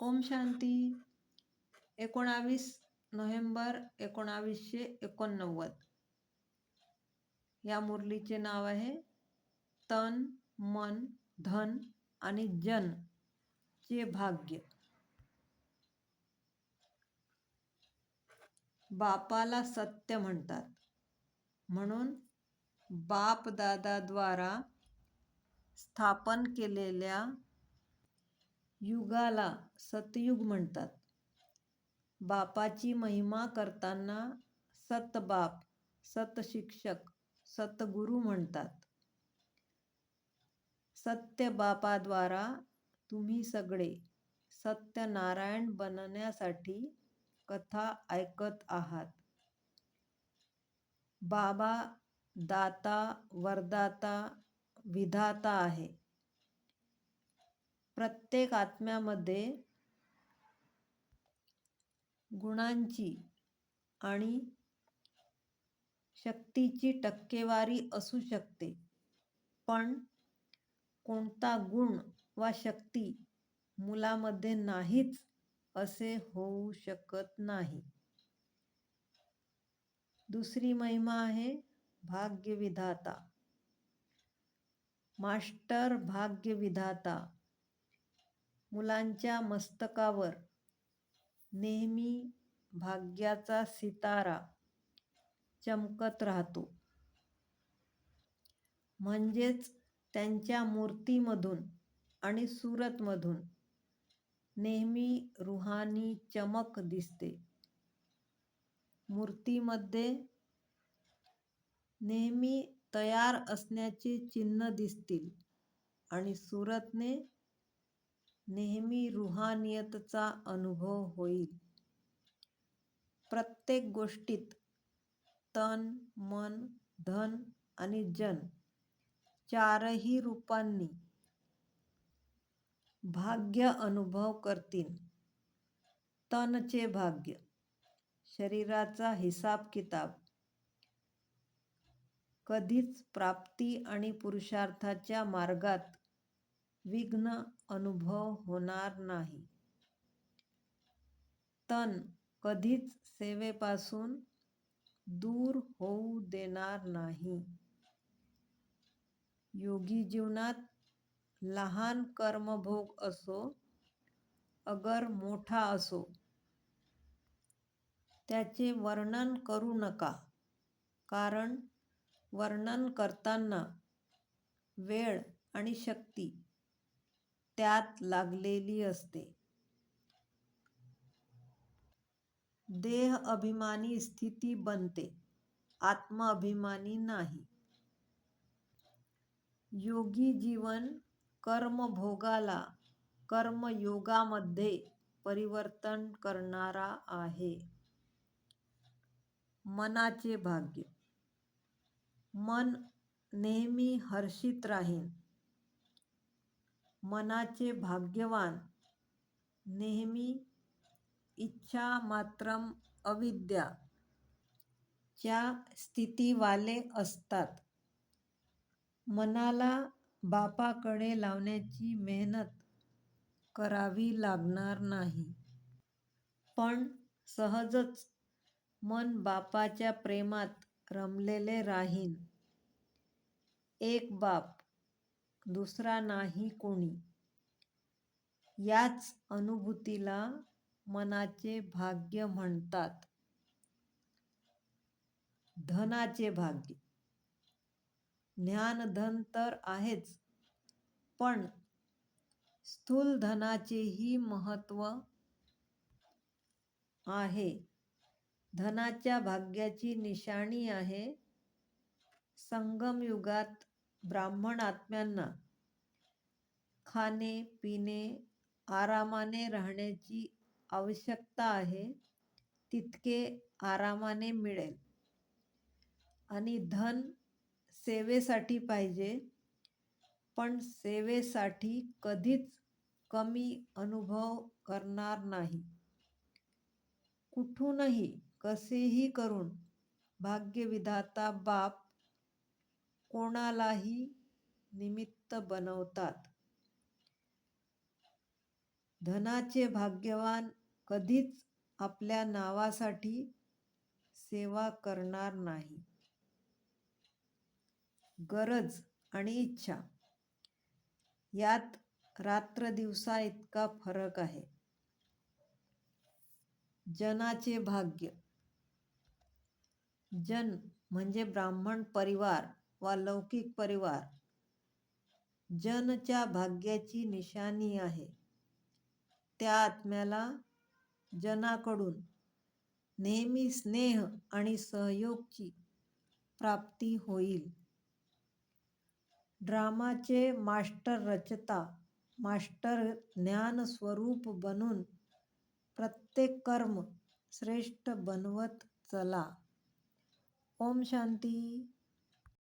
ओम शांती. एकोणावीस नोव्हेंबर एकोणावीसशे एकोणनव्वद. या मुरलीचे नाव आहे तन मन धन आणि जन चे भाग्य. बापाला सत्य म्हणतात. म्हणून बापदादाद्वारा स्थापन केलेल्या युगाला सतयुग म्हणतात. बापाची महिमा करताना सतबाप सतशिक्षक सतगुरु म्हणतात. सत्य बापाद्वारा तुम्ही सगळे सत्यनारायण बनण्यासाठी कथा ऐकत आहात. बाबा दाता वरदाता विधाता आहे. प्रत्येक आत्म्यामध्ये गुणांची आणि शक्तीची टक्केवारी असू शकते. पण कोणता गुण वा शक्ती मुलामध्ये नाहीच असे होऊ शकत नाही. दुसरी महिमा आहे भाग्यविधाता. मास्टर भाग्यविधाता. मुलांच्या मस्तकावर. नेहमी भाग्याचा सितारा चमकत राहतो. म्हणजेच त्यांच्या मूर्तीमधून आणि सुरतमधून नेहमी रुहानी चमक दिसते. मूर्तीमध्ये नेहमी तयार असण्याचे चिन्ह दिसतील आणि सुरतने नेहमी रुहानियतचा अनुभव होईल. प्रत्येक गोष्टीत तन मन धन आणि जन चारही रूपांनी भाग्य अनुभव करतील. तनचे भाग्य शरीराचा हिसाब किताब कधीच प्राप्ती आणि पुरुषार्थाच्या मार्गात विघ्न अनुभव होणार नाही. तन कधीच सेवेपासून दूर होऊ देणार नाही. योगी जीवनात लहान कर्मभोग असो अगर मोठा असो त्याचे वर्णन करू नका. कारण वर्णन करताना वेळ आणि शक्ती त्यात लागलेली असते. देह अभिमानी स्थिती बनते. आत्मअभिमानी नाही. योगी जीवन कर्मभोगाला कर्मयोगामध्ये परिवर्तन करणारा आहे. मनाचे भाग्य. मन नेहमी हर्षित राहीन. मनाचे भाग्यवान. नेहमी इच्छा मात्रम अविद्या. च्या स्थितीवाले असतात. मनाला बापाकडे लावण्याची मेहनत करावी लागणार नाही. पण सहजच मन बापाच्या प्रेमात रमलेले राहीन. एक बाप दुसरा नाही कोणी. याच अनुभूतीला मनाचे भाग्य म्हणतात. धनाचे भाग्य. ज्ञानधन तर आहेच पण स्थूल धनाचेही महत्त्व आहे. धनाच्या भाग्याची निशाणी आहे संगमयुगात ब्राह्मण आत्म्यांना खाणे पिणे आरामाने राहण्याची आवश्यकता आहे तितके आरामाने मिळेल. आणि धन सेवेसाठी पाहिजे पण सेवेसाठी कधीच कमी अनुभव करणार नाही. कुठूनही कसेही करून भाग्यविधाता बाप कोणालाही निमित्त बनवतात. धनाचे भाग्यवान कधीच आपल्या नावासाठी सेवा करणार नाही. गरज आणि इच्छा यात रात्र दिवसा इतका फरक आहे. जनाचे भाग्य जन म्हणजे ब्राह्मण परिवार वा लौकिक परिवार. जनच्या भाग्याची निशाणी आहे. त्या आत्म्याला जनाकडून नेहमी स्नेह आणि सहयोगची प्राप्ती होईल. ड्रामाचे मास्टर रचता मास्टर ज्ञान स्वरूप बनून प्रत्येक कर्म श्रेष्ठ बनवत चला. ओम शांती.